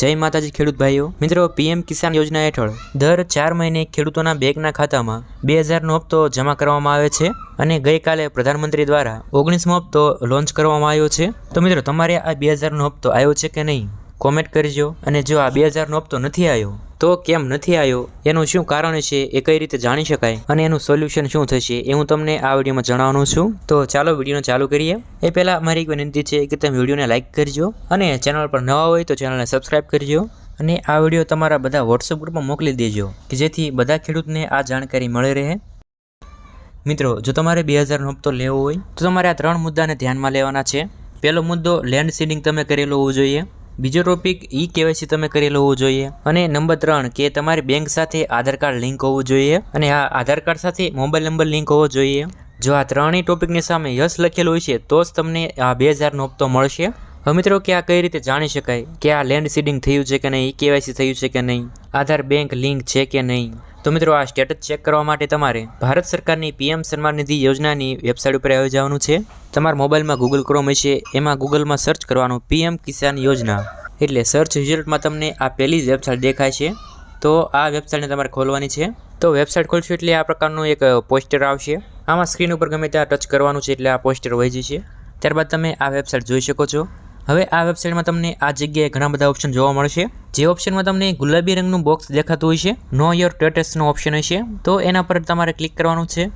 જય માતાજી ખેડૂત ભાઈઓ. મિત્રો, પીએમ કિસાન યોજના હેઠળ દર ચાર મહિને ખેડૂતોના બેંકના ખાતામાં બે હજારનો હપ્તો જમા કરવામાં આવે છે અને ગઈકાલે પ્રધાનમંત્રી દ્વારા ઓગણીસમો હપ્તો લોન્ચ કરવામાં આવ્યો છે. તો મિત્રો, તમારે આ બે હજારનો હપ્તો આવ્યો છે કે નહીં? કોમેન્ટ કરજો અને જો આ બે હજારનો હપ્તો નથી આવ્યો તો કેમ નથી આવ્યો? એનું શું કારણ છે? એ કઈ રીતે જાણી શકાય? અને એનું સોલ્યુશન શું થશે? એ હું તમને આ વિડીયોમાં જણાવવાનું છું. તો ચાલો વિડીયોને ચાલુ કરીએ. એ પહેલાં મારી એક વિનંતી છે કે તમે વિડીયોને લાઇક કરજો અને ચેનલ પર નવા હોય તો ચેનલને સબસ્ક્રાઇબ કરજો અને આ વીડિયો તમારા બધા વોટ્સઅપ ગ્રુપમાં મોકલી દેજો કે જેથી બધા ખેડૂતને આ જાણકારી મળી રહે. મિત્રો, જો તમારે બે હજારનો હપ્તો લેવો હોય તો તમારે આ ત્રણ મુદ્દાને ધ્યાનમાં લેવાના છે. પહેલો મુદ્દો લેન્ડ સીડિંગ તમે કરેલો હોવું જોઈએ. બીજો ટોપિક ઈ કેવાયસી તમે કરેલો હોવો જોઈએ. અને નંબર ત્રણ કે તમારી બેંક સાથે આધાર કાર્ડ લિંક હોવું જોઈએ. અને આ આધાર કાર્ડ સાથે મોબાઈલ નંબર લિંક હોવો જોઈએ. જો આ ત્રણેય ટોપિકની સામે યસ લખેલું હોય છે, તો જ તમને આ બે હજારનો હપ્તો મળશે. હવે મિત્રો, કે આ કઈ રીતે જાણી શકાય? કે આ લેન્ડ સીડિંગ થયું છે કે નહીં? કેવાયસી થયું છે કે નહીં? આધાર બેંક લિંક છે કે નહીં? તો મિત્રો, આ સ્ટેટસ ચેક કરવા માટે તમારે ભારત સરકારની પીએમ સન્માન નિધિ યોજનાની વેબસાઇટ ઉપર આવી જવાનું છે. તમારા મોબાઈલમાં ગૂગલ ક્રોમ હશે. એમાં ગૂગલમાં સર્ચ કરવાનું પીએમ કિસાન યોજના. એટલે સર્ચ રિઝલ્ટમાં તમને આ પહેલી જ વેબસાઇટ દેખાય છે. તો આ વેબસાઇટને તમારે ખોલવાની છે. તો વેબસાઇટ ખોલશો એટલે આ પ્રકારનું એક પોસ્ટર આવશે. આમાં સ્ક્રીન ઉપર ગમે ત્યાં ટચ કરવાનું છે એટલે આ પોસ્ટર વહી જશે. ત્યારબાદ તમે આ વેબસાઇટ જોઈ શકો છો. હવે આ વેબસાઇટમાં તમને આ જગ્યાએ ઘણા બધા ઓપ્શન જોવા મળશે. જે ઓપ્શનમાં તમને ગુલાબી રંગનું બોક્સ દેખાતું હોય છે નો યોર સ્ટેટસનો ઓપ્શન હશે, તો એના પર તમારે ક્લિક કરવાનું છે.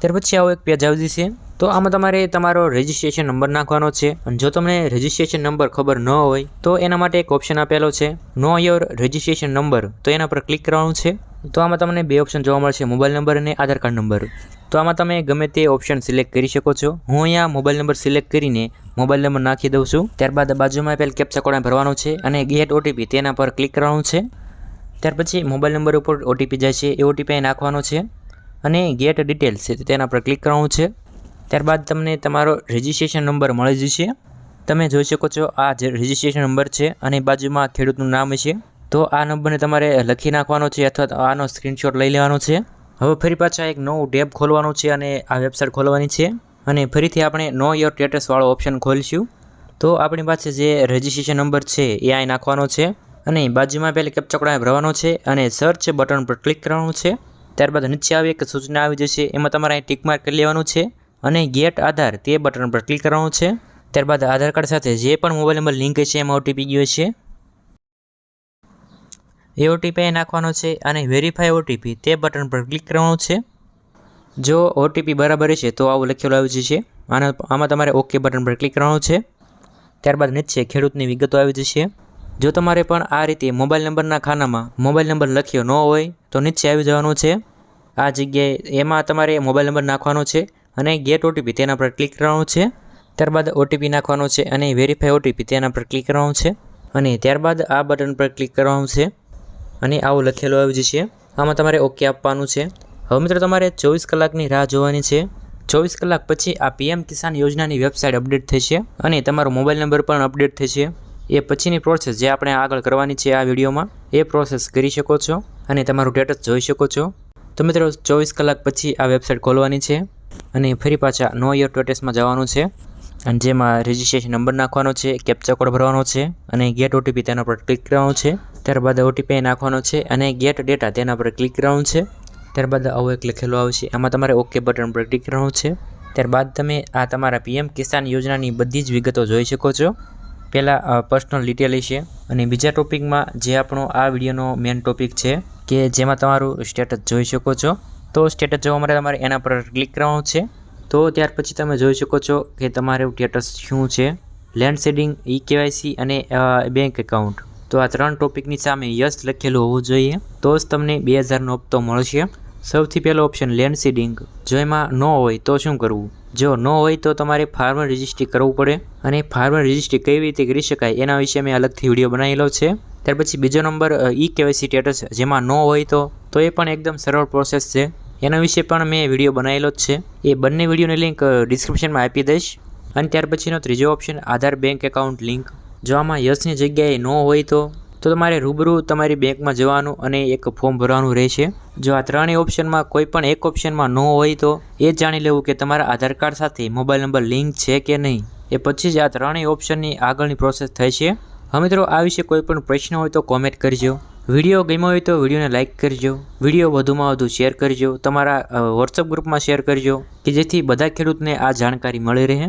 ત્યાર પછી આવો એક પેજ આવી જશે. તો આમાં તમારે તમારો રજિસ્ટ્રેશન નંબર નાખવાનો છે. અને જો તમને રજિસ્ટ્રેશન નંબર ખબર ન હોય, તો એના માટે એક ઓપ્શન આપેલો છે નો યોર રજિસ્ટ્રેશન નંબર તો એના પર ક્લિક કરવાનું છે. તો આમાં તમને બે ઓપ્શન જોવા મળશે મોબાઈલ નંબર અને આધાર કાર્ડ નંબર તો આમાં તમે ગમે તે ઓપ્શન સિલેક્ટ કરી શકો છો. હું અહીંયા મોબાઈલ નંબર સિલેક્ટ કરીને મોબાઈલ નંબર નાખી દઉં છું. ત્યારબાદ બાજુમાં પેલ કેપ્ચા કોડ ભરવાનો છે અને ગેટ ઓટીપી તેના પર ક્લિક કરવાનું છે. ત્યાર પછી મોબાઈલ નંબર ઉપર ઓટીપી જાય છે, એ ઓટીપી નાખવાનો છે અને ગેટ ડિટેલ્સ છે તેના પર ક્લિક કરવાનું છે. ત્યારબાદ તમને તમારો રજિસ્ટ્રેશન નંબર મળી જશે. તમે જોઈ શકો છો આ જે રજિસ્ટ્રેશન નંબર છે અને બાજુમાં ખેડૂતનું નામ છે તો આ નંબરને તમારે લખી નાખવાનો છે અથવા આનો સ્ક્રીનશોટ લઈ લેવાનો છે. હવે ફરી પાછા એક નવું ટેબ ખોલવાનું છે અને આ વેબસાઇટ ખોલવાની છે. અને ફરીથી આપણે નો યોર સ્ટેટસવાળો ઓપ્શન ખોલીશું. તો આપણી પાસે જે રજિસ્ટ્રેશન નંબર છે એ અહીં નાખવાનો છે. અને બાજુમાં પહેલાં કેપ્ચા ભરવાનો છે અને સર્ચ બટન પર ક્લિક કરવાનું છે. ત્યારબાદ નીચે આવી એક સૂચના આવી જશે, એમાં તમારે અહીં ટીક માર્ક કરી લેવાનું છે. અને ગેટ આધાર તે બટન પર ક્લિક કરવાનું છે. ત્યારબાદ આધાર કાર્ડ સાથે જે પણ મોબાઈલ નંબર લિંક છે એમાં ઓટીપી ગયો છે એ ઓટીપી નાખવાનો છે અને વેરીફાઈ ઓટીપી તે બટન પર ક્લિક કરવાનું છે. જો ઓટીપી બરાબર છે તો આવું લખેલું આવી જશે. આના આમાં તમારે ઓકે બટન પર ક્લિક કરવાનું છે. ત્યારબાદ નીચે ખેડૂતની વિગતો આવી જશે. જો તમારે પણ આ રીતે મોબાઈલ નંબરના ખાનામાં મોબાઈલ નંબર લખ્યો ન હોય, તો નીચે આવી જવાનું છે. આ જગ્યાએ એમાં તમારે મોબાઈલ નંબર નાખવાનો છે અને ગેટ ઓટીપી તેના પર ક્લિક કરવાનું છે. ત્યારબાદ ઓટીપી નાખવાનો છે અને વેરીફાઈ ઓટીપી તેના પર ક્લિક કરવાનું છે. અને ત્યારબાદ આ બટન પર ક્લિક કરવાનું છે. અને આવું લખેલું જે છે, આમાં તમારે ઓકે આપવાનું છે. હવે મિત્રો, તમારે ચોવીસ કલાકની રાહ જોવાની છે. ચોવીસ કલાક પછી આ પીએમ કિસાન યોજનાની વેબસાઇટ અપડેટ થશે અને તમારો મોબાઈલ નંબર પણ અપડેટ થશે એ પછીની પ્રોસેસ જે આપણે આગળ કરવાની છે આ વિડીયોમાં, એ પ્રોસેસ કરી શકો છો અને તમારું સ્ટેટસ જોઈ શકો છો. તો મિત્રો, ચોવીસ કલાક પછી આ વેબસાઇટ ખોલવાની છે અને ફરી પાછા નો યર સ્ટેટસમાં જવાનું છે. અને જેમાં રજિસ્ટ્રેશન નંબર નાખવાનો છે કેપ્ચા કોડ ભરવાનો છે અને ગેટ ઓટીપી તેના પર ક્લિક કરવાનું છે. ત્યારબાદ ઓટીપી નાખવાનો છે અને ગેટ ડેટા તેના પર ક્લિક કરવાનું છે. ત્યારબાદ આવો એક લખેલો આવશે. આમાં તમારે ઓકે બટન પર ક્લિક કરવાનું છે. ત્યારબાદ તમે આ તમારા પીએમ કિસાન યોજનાની બધી જ વિગતો જોઈ શકો છો. પહેલાં પર્સનલ ડિટેલ છે અને બીજા ટોપિકમાં જે આપણો આ વિડીયોનો મેઇન ટોપિક છે કે જેમાં તમારું સ્ટેટસ જોઈ શકો છો. તો સ્ટેટસ જોવા માટે તમારે એના પર ક્લિક કરવાનું છે. તો ત્યાર પછી તમે જોઈ શકો છો કે તમારું સ્ટેટસ શું છે. લેન્ડ સેડિંગ ઈ કેવાયસી અને બેંક એકાઉન્ટ તો આ ત્રણ ટોપિકની સામે યસ લખેલું હોવું જોઈએ. તો જ તમને બે હજારનો હપ્તો મળશે. સૌથી પહેલો ઓપ્શન લેન્ડ સીડિંગ જો એમાં ન હોય તો શું કરવું? જો ન હોય તો તમારે ફાર્મર રજિસ્ટ્રી કરવું પડે. અને ફાર્મર રજિસ્ટ્રી કેવી રીતે કરી શકાય એના વિશે મેં અલગથી વીડિયો બનાવેલો છે. ત્યાર પછી બીજો નંબર ઈ કેવાયસી સ્ટેટસ જેમાં ન હોય તો તો એ પણ એકદમ સરળ પ્રોસેસ છે. એના વિશે પણ મેં વીડિયો બનાવેલો જ છે. એ બંને વિડીયોની લિંક ડિસ્ક્રિપ્શનમાં આપી દઈશ. અને ત્યાર પછીનો ત્રીજો option, Aadhaar bank account link. જો આમાં યસની જગ્યાએ ન હોય તો તો તમારે રૂબરૂ તમારી બેંકમાં જવાનું અને એક ફોર્મ ભરવાનું રહેશે. જો આ ત્રણેય ઓપ્શનમાં કોઈ પણ એક ઓપ્શનમાં ન હોય તો, એ જાણી લેવું કે તમારા આધાર કાર્ડ સાથે મોબાઈલ નંબર લિંક છે કે નહીં. એ પછી જ આ ત્રણેય ઓપ્શનની આગળની પ્રોસેસ થઈ છે હવે મિત્રો, આ વિશે કોઈ પણ પ્રશ્ન હોય તો કોમેન્ટ કરજો. વીડિયો ગમ્યો હોય તો વિડીયોને લાઇક કરજો, વીડિયો વધુમાં વધુ શેર કરજો, તમારા વોટ્સઅપ ગ્રુપમાં શેર કરજો, કે જેથી બધા ખેડૂતને આ જાણકારી મળી રહે.